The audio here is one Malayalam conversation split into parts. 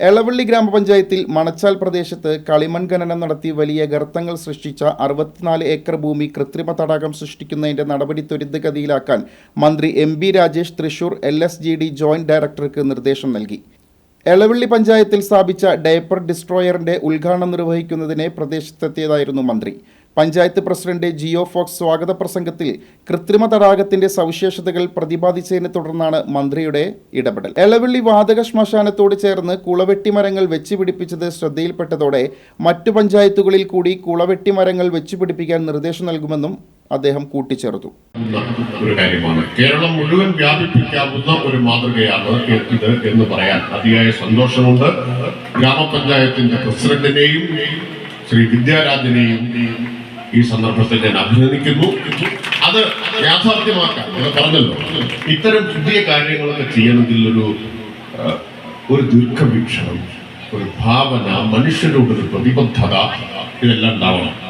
എളവള്ളി ഗ്രാമപഞ്ചായത്തിൽ മണച്ചാൽ പ്രദേശത്ത് കളിമൺ ഖനനം നടത്തി വലിയ ഗർത്തങ്ങൾ സൃഷ്ടിച്ച അറുപത്തിനാല് ഏക്കർ ഭൂമി കൃത്രിമ തടാകം സൃഷ്ടിക്കുന്നതിന്റെ നടപടി ത്വരിതഗതിയിലാക്കാൻ മന്ത്രി M B Rajesh Thrissur L S G D joint ഡയറക്ടർക്ക് നിർദ്ദേശം നൽകി. എളവള്ളി പഞ്ചായത്തിൽ സ്ഥാപിച്ച ഡയപ്പർ ഡിസ്ട്രോയറിന്റെ ഉദ്ഘാടനം നിർവഹിക്കുന്നതിനെ പ്രദേശത്തെത്തിയതായിരുന്നു മന്ത്രി. പഞ്ചായത്ത് പ്രസിഡന്റ് ജിയോ ഫോക്സ് സ്വാഗത പ്രസംഗത്തിൽ കൃത്രിമ തടാകത്തിന്റെ സവിശേഷതകൾ പ്രതിപാദിച്ചതിനെ തുടർന്നാണ് മന്ത്രിയുടെ ഇടപെടൽ. എളവള്ളി വാതക ശ്മശാനത്തോട് ചേർന്ന് കുളവെട്ടി മരങ്ങൾ വെച്ചുപിടിപ്പിച്ചത് ശ്രദ്ധയിൽപ്പെട്ടതോടെ മറ്റു പഞ്ചായത്തുകളിൽ കൂടി കുളവെട്ടി മരങ്ങൾ വെച്ചുപിടിപ്പിക്കാൻ നിർദ്ദേശം നൽകുമെന്നും അദ്ദേഹം കൂട്ടിച്ചേർത്തു. ഒരു കാര്യമാണ്. കേരളം മുഴുവൻ വ്യാപിപ്പിക്കാവുന്ന ഒരു മാതൃകയാണ് ഇത് എന്ന് പറയാൻ അതിയായ സന്തോഷമുണ്ട്. ഗ്രാമപഞ്ചായത്തിന്റെ പ്രസിഡന്റിനെയും ശ്രീ വിദ്യാരാജനെയും ഈ സന്ദർഭത്തിൽ ഞാൻ അഭിനന്ദിക്കുന്നു. അത് യാഥാർത്ഥ്യമാക്കാൻ. ഞാൻ പറഞ്ഞല്ലോ. ഇത്തരം പുതിയ കാര്യങ്ങളൊക്കെ ചെയ്യണമെങ്കിൽ ഒരു ഒരു ദീർഘവീക്ഷണം ഒരു ഭാവന മനുഷ്യരോടൊരു പ്രതിബദ്ധത ഇതെല്ലാം ഉണ്ടാവണം.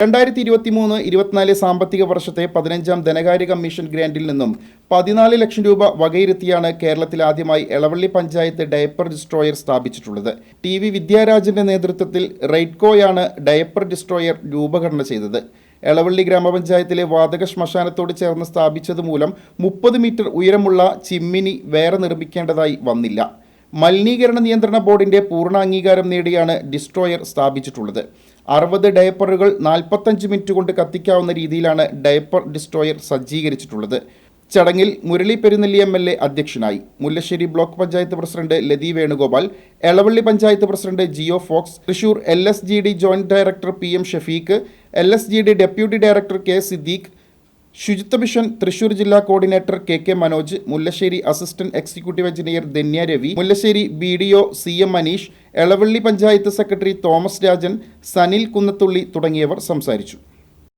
രണ്ടായിരത്തി ഇരുപത്തി മൂന്ന് ഇരുപത്തിനാല് സാമ്പത്തിക വർഷത്തെ പതിനഞ്ചാം ധനകാര്യ കമ്മീഷൻ ഗ്രാൻഡിൽ നിന്നും പതിനാല് ലക്ഷം രൂപ വകയിരുത്തിയാണ് കേരളത്തിൽ ആദ്യമായി എളവള്ളി പഞ്ചായത്ത് ഡയപ്പർ ഡിസ്ട്രോയർ സ്ഥാപിച്ചിട്ടുള്ളത്. ടി വി വിദ്യാരാജന്റെ നേതൃത്വത്തിൽ റെയ്ഡ്കോയാണ് ഡയപ്പർ ഡിസ്ട്രോയർ രൂപകൽപ്പന ചെയ്തത്. എളവള്ളി ഗ്രാമപഞ്ചായത്തിലെ വാതക ശ്മശാനത്തോട് ചേർന്ന് സ്ഥാപിച്ചത് മൂലം മുപ്പത് മീറ്റർ ഉയരമുള്ള ചിമ്മിനി വേറെ നിർമ്മിക്കേണ്ടതായി വന്നില്ല. മലിനീകരണ നിയന്ത്രണ ബോർഡിന്റെ പൂർണ അംഗീകാരം നേടിയാണ് ഡിസ്ട്രോയർ സ്ഥാപിച്ചിട്ടുള്ളത്. അറുപത് ഡയപ്പറുകൾ നാൽപ്പത്തഞ്ച് മിനിറ്റ് കൊണ്ട് കത്തിക്കാവുന്ന രീതിയിലാണ് ഡയപ്പർ ഡിസ്ട്രോയർ സജ്ജീകരിച്ചിട്ടുള്ളത്. ചടങ്ങിൽ Murali Perunnelli M L A അധ്യക്ഷനായി. Mullassery block panchayat president Lathi Venugopal Elavally panchayat president Jio Fox Thrissur L S G D joint director P M Shafeeq L S G D deputy director K Siddique ശുചിത്വ മിഷൻ തൃശൂർ ജില്ലാ coordinator K K Manoj Mullassery assistant executive engineer Dhanya Ravi Mullassery B D O C M Maneesh Elavally panchayat secretary Thomas Rajan Sanil Kunnathully തുടങ്ങിയവർ സംസാരിച്ചു.